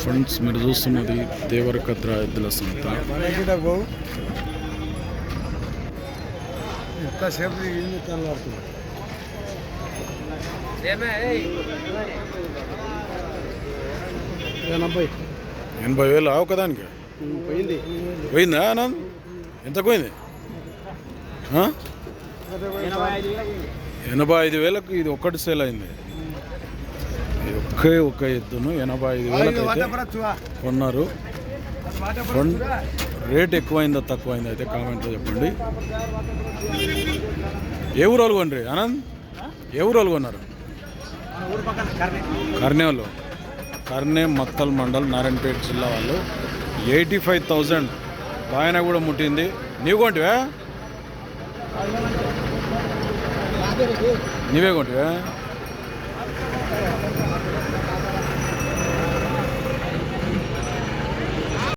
Friends మీరు చూస్తున్నది దేవరకద్ర ఎద్దుల సంత. ఎనభై ఎనభై వేలు అవకదానికి పోయింది. పోయిందా ఆనంద్? ఎంత పోయింది? ఎనభై ఐదు వేలకు ఇది ఒక్కటి సేల్ అయింది. ఒకే ఒక్క ఎద్దును ఎనభై ఐదు వేలకు అయితే కొన్నారు. కొన్- రేట్ ఎక్కువైందా తక్కువైందా అయితే కామెంట్లో చెప్పండి. ఏ ఊరు వాళ్ళు కొనరు ఆనంద్? ఏ ఊరు వాళ్ళు కొన్నారు? కర్నే వాళ్ళు కర్నే మక్తల్ మండల్ నారాయణపేట జిల్లా వాళ్ళు. ఎయిటీ ఫైవ్ థౌజండ్ ఆయన కూడా ముట్టింది. నీవు కొంటివా? నీవే కొంటివా?